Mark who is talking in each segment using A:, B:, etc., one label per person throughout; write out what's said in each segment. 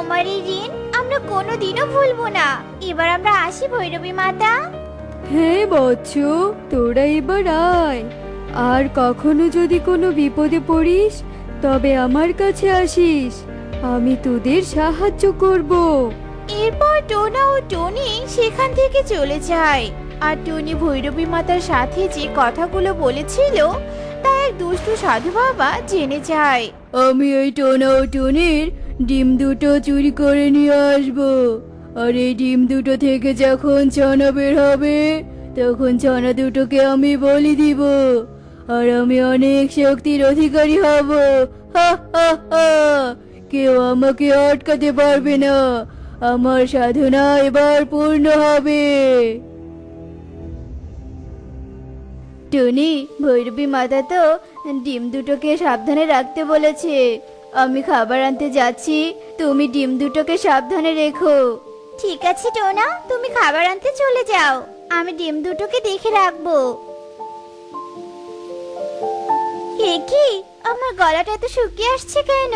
A: তোমার এই ঋণ আমরা কোনোদিনও ভুলবো না। এবার আমরা আসি ভৈরবী মাতা।
B: হ্যাঁ বৎস তোরা এবার আয়। আর কখনো যদি কোনো বিপদে পড়িস তবে আমার কাছে আসিস। আমি তোদের সাহায্য করব।
A: এরপর টোনা ও টনি সেখান থেকে চলে যায়। আর টনি ভৈরবী মাতার সাথে যে কথাগুলো বলেছিল তা এক দুষ্টু সাধু বাবা জেনে যায়।
B: আমি এই টোনা ও টনির ডিম দুটো চুরি করে নিয়ে আসব। আর এই ডিম দুটো থেকে যখন ছানা বের হবে, তখন ছানা দুটোকে আমি বলি দিব। আর আমি অনেক শক্তির অধিকারী হব। কেউ আমাকে আটকাতে পারবে না। আমার সাধনা এবার পূর্ণ হবে। টুনি, ভৈরবী মাতা তো ডিম দুটোকে সাবধানে রাখতে বলেছে। আমি খাবার আনতে যাচ্ছি। তুমি ডিম দুটোকে সাবধানে রেখো।
A: ঠিক আছে, টোনা। তুমি খাবার আনতে চলে যাও। আমি ডিম দুটোকে দেখে রাখব। কে আমার গলাটা এত শুকিয়ে আসছে কেন?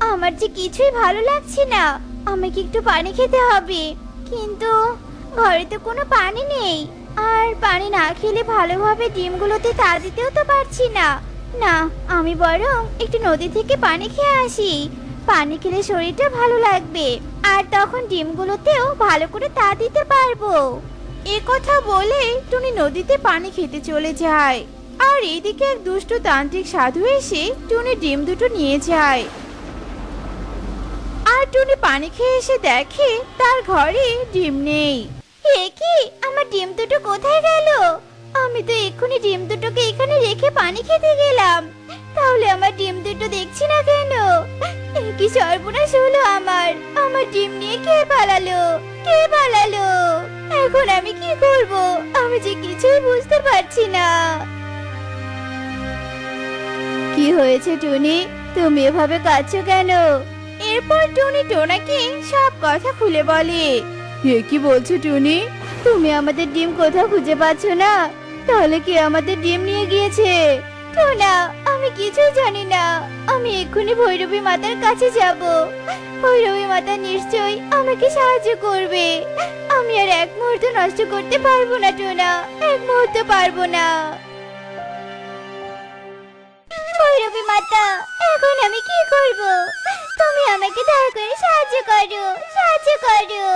A: আমার যে কিছুই ভালো লাগছে না। আমাকে একটু পানি খেতে হবে। কিন্তু ঘরে তো কোনো পানি নেই। আর পানি না খেলে ভালোভাবে ডিমগুলোতে তা দিতেও তো পারছি না। না, আমি বরং একটু নদী থেকে পানি খেয়ে আসি। পানি খেলে শরীরটা ভালো লাগবে। আর তখন ডিমগুলোতেও ভালো করে তা দিতে পারব। এ কথা বলে টুনি নদীতে পানি খেতে চলে যায়। আর এদিকে এক দুষ্টু তান্ত্রিক সাধু এসে টুনি ডিম দুটো নিয়ে যায়। আর টুনি পানি খেয়ে এসে দেখে তার ঘরে ডিম নেই। এ কি, আমার ডিম দুটো কোথায় গেল? আমি তো এক্ষুনি ডিম দুটোকে এখানে রেখে পানি খেতে তাহলে আমার ডিম দুটো দেখছি না কেন? কি সর্বনাশ হলো আমার। আমার ডিম নিয়ে কে পালালো? কে পালালো? এখন আমি কি করব? আমি যে কিছুই বুঝতে পারছি না।
B: কি হয়েছে টুনি? তুমি এভাবে কাঁদছো কেন?
A: এরপর টুনি টোনাকে সব কথা খুলে বলে,
B: এ কি বলছো টুনি? তুমি আমাদের ডিম কোথাও খুঁজে পাচ্ছ না? তাহলে কি আমাদের ডিম নিয়ে গিয়েছে?
A: টোনা আমি কিছুই জানি না। আমি এক্ষুনি ভৈরবী মাতার কাছে যাব। ভৈরবী মাতা নিশ্চয়ই আমাকে সাহায্য করবে। আমি আর এক মুহূর্ত নষ্ট করতে পারব না, টোনা। এক মুহূর্ত পারব না। ভৈরবী মাতা, এখন আমি কি করব? তুমি আমাকে দয়া করে সাহায্য করো সাহায্য করো।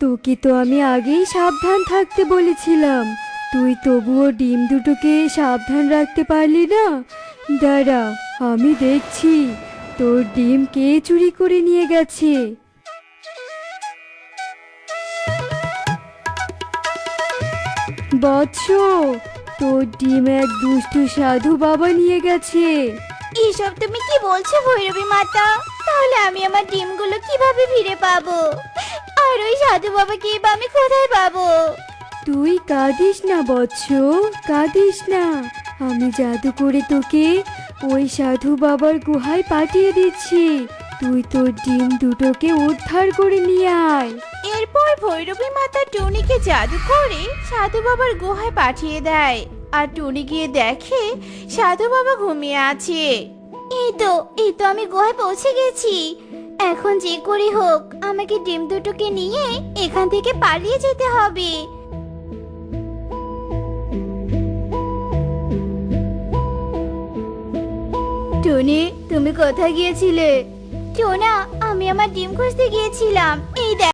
B: তোকে তো আমি আগেই সাবধান থাকতে বলেছিলাম। তুই তবুও ডিম দুটোকে সাবধান রাখতে পারলি না? দাঁড়া আমি দেখছি তোর ডিম কে চুরি করে নিয়ে গেছে। বৎস তোর ডিম এক দুষ্টু সাধু বাবা নিয়ে গেছে।
A: এসব তুমি কি বলছো ভৈরবী মাতা? তাহলে আমি আমার ডিমগুলো কীভাবে ফিরে পাবো? আর ওই সাধু বাবাকে বা আমি কোথায় পাবো?
B: তুই কাঁদিস না বৎস কাঁদিস না। আমি জাদু করে তোকে ওই সাধু বাবার গুহায় পাঠিয়ে দিচ্ছি। তুই তোর ডিম দুটোকে উদ্ধার করে নিয়ে আয়।
A: এরপর ভৈরবী মাতা টুনিকে জাদু করে সাধু বাবার গুহায় পাঠিয়ে দেয়। আর টুনি গিয়ে দেখে সাধু বাবা ঘুমিয়ে আছে। এই তো এই তো আমি গুহায় পৌঁছে গেছি। এখন যে করে হোক আমাকে ডিম দুটোকে নিয়ে এখান থেকে পালিয়ে যেতে হবে।
B: টনি তুমি কোথায় গিয়েছিলে?
A: টোনা আমি আমার ডিম খুঁজতে গিয়েছিলাম। এই দেখ।